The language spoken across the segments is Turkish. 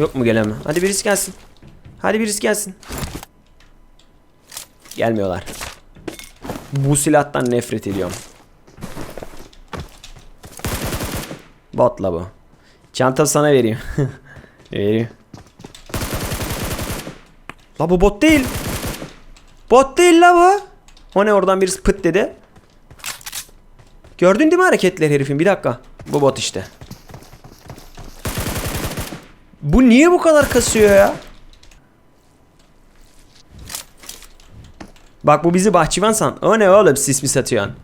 Yok mu gelen mi? Hadi birisi gelsin. Hadi birisi gelsin. Gelmiyorlar. Bu silahtan nefret ediyorum. Botla bu. Çanta sana vereyim. vereyim. La bu bot değil. Bot değil la bu. O ne oradan birisi pıt dedi. Gördün değil mi hareketler herifin? Bir dakika. Bu bot işte. Bu niye bu kadar kasıyor ya? Bak bu bizi bahçıvan san. O ne oğlum sis mi satıyorsun?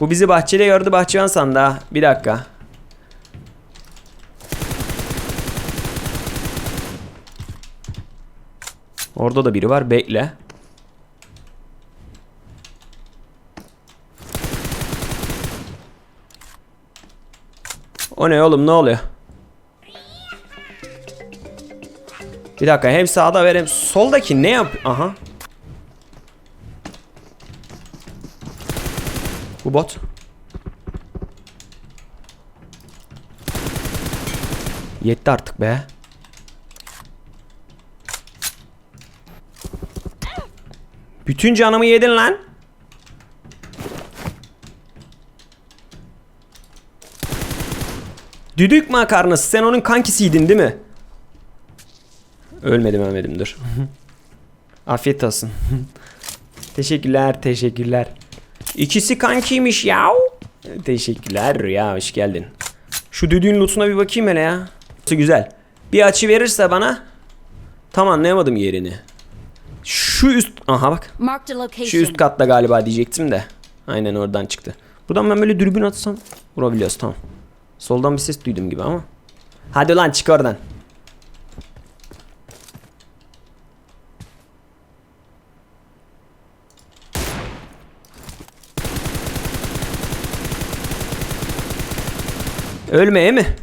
Bu bizi bahçede gördü bahçıvan sandı ha. Bir dakika. Orada da biri var. Bekle. O ne oğlum ne oluyor? Bir dakika hem sağda ver hem soldaki ne yap? Aha. Bu bot. Yetti artık be. Bütün canımı yedin lan. Düdük makarnası sen onun kankisiydin değil mi? Ölmedim ölmedim dur. Afiyet olsun. teşekkürler teşekkürler. İkisi kankiymiş ya. Teşekkürler ya hoş geldin. Şu düdüğün lootuna bir bakayım hele ya. Güzel. Bir açı verirse bana tam anlayamadım yerini. Şu üst aha bak. Şu üst katta galiba diyecektim de. Aynen oradan çıktı. Buradan ben böyle dürbün atsam vurabiliyoruz tamam. Soldan bir ses duydum gibi ama. Hadi lan çık oradan. Ölmeye mi?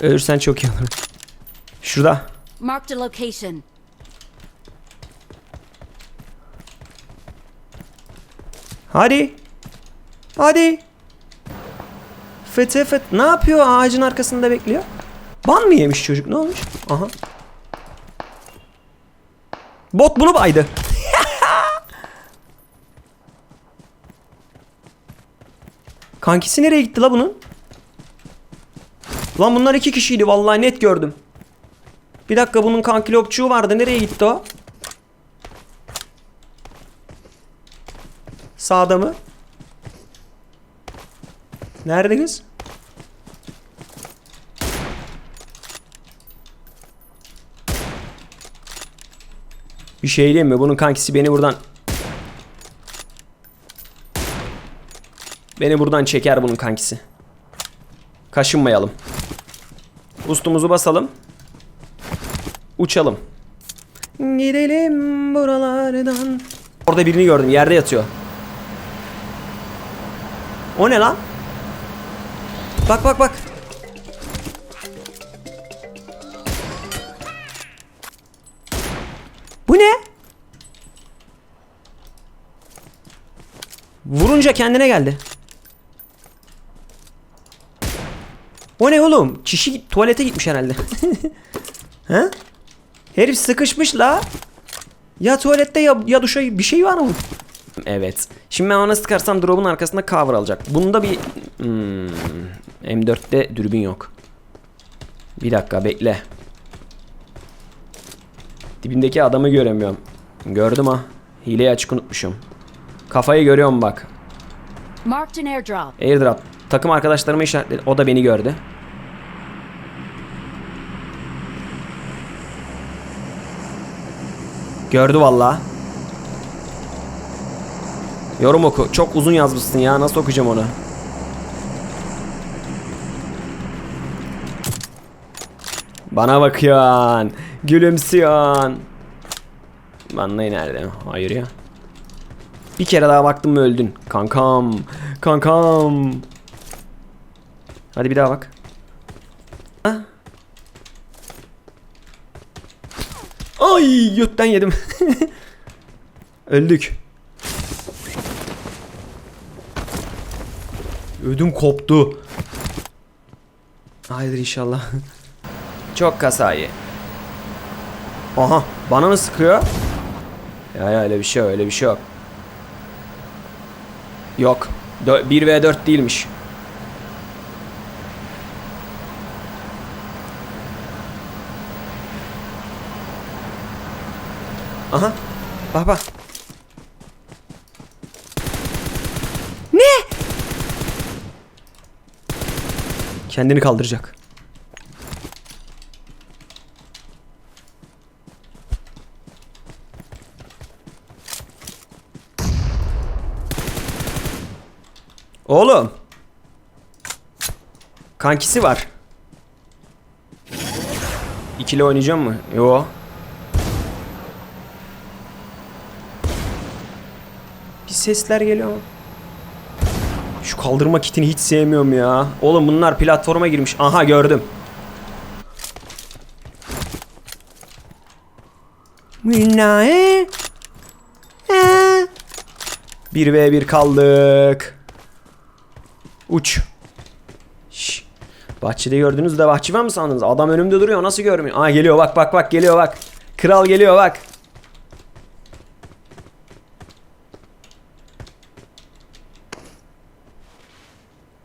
Ölürsen çok iyi olur. Şurada. Marked a location. Hadi. Hadi. Fıtı fıt. Ne yapıyor ağacın arkasında bekliyor? Ban mı yemiş çocuk? Ne olmuş? Aha. Bot bunu baydı. Kankisi nereye gitti la bunun? Lan bunlar iki kişiydi vallahi net gördüm. Bir dakika bunun kankilopçuğu vardı. Nereye gitti o? Sağda mı? Nerede kız? Bir şey diyeyim mi? Bunun kankisi beni buradan... Beni buradan çeker bunun kankisi. Kaşınmayalım. Ustumuzu basalım. Uçalım. Gidelim buralardan. Orada birini gördüm. Yerde yatıyor. O ne lan? Bak bak bak. Bu ne? Vurunca kendine geldi. O ne oğlum? Kişi tuvalete gitmiş herhalde. He? Herif sıkışmış la. Ya tuvalette ya, ya duşa bir şey var mı? Evet. Şimdi ben ona sıkarsam drop'un arkasında cover alacak. Bunda bir... Hmm, M4'te dürbün yok. Bir dakika bekle. Dibindeki adamı göremiyorum. Gördüm ha. Hileyi açık unutmuşum. Kafayı görüyorum bak. Marked an airdrop. Airdrop. Takım arkadaşlarıma işaretledi. O da beni gördü. Gördü valla. Yorum oku. Çok uzun yazmışsın ya. Nasıl okuyacağım onu? Bana bakıyorsun. Gülümsüyorsun. Vanlay nerede? Hayır ya. Bir kere daha baktım mı öldün. Kankam. Kankam. Hadi bir daha bak. Ay götten yedim. Öldük. Ödüm koptu. Hayır inşallah. Çok kasayı. Aha bana mı sıkıyor? Ya, ya öyle bir şey öyle bir şey yok. Yok. 1 v 4 değilmiş. Aha. Bak bak. Ne? Kendini kaldıracak. Oğlum. Kankisi var. İkili oynayacağım mı? Yo. Sesler geliyor. Şu kaldırma kitini hiç sevmiyorum ya. Oğlum bunlar platforma girmiş. Aha gördüm. Minnae. 1v1 kaldık. Uç. Bahçede gördünüz de bahçıvan mı sandınız? Adam önümde duruyor nasıl görmüyor? Aa geliyor bak bak bak geliyor bak. Kral geliyor bak.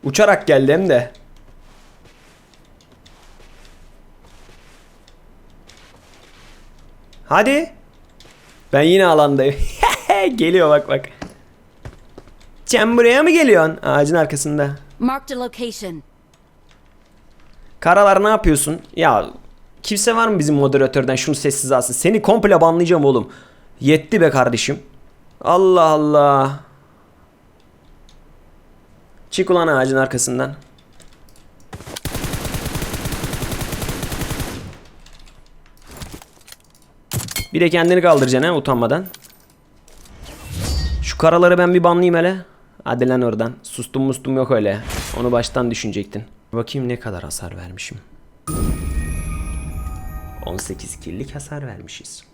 Uçarak geldi hem de. Hadi. Ben yine alandayım. Geliyor bak bak. Sen buraya mı geliyorsun? Ağacın arkasında. Marked a location. Karalar ne yapıyorsun? Ya kimse var mı bizim moderatörden şunu sessiz alsın? Seni komple banlayacağım oğlum. Yetti be kardeşim. Allah Allah. Çık ulan ağacın arkasından. Bir de kendini kaldıracaksın ha utanmadan. Şu karaları ben bir banlayayım hele. Hadi lan oradan. Sustum mustum yok öyle. Onu baştan düşünecektin. Bakayım ne kadar hasar vermişim. 18 killik hasar vermişiz.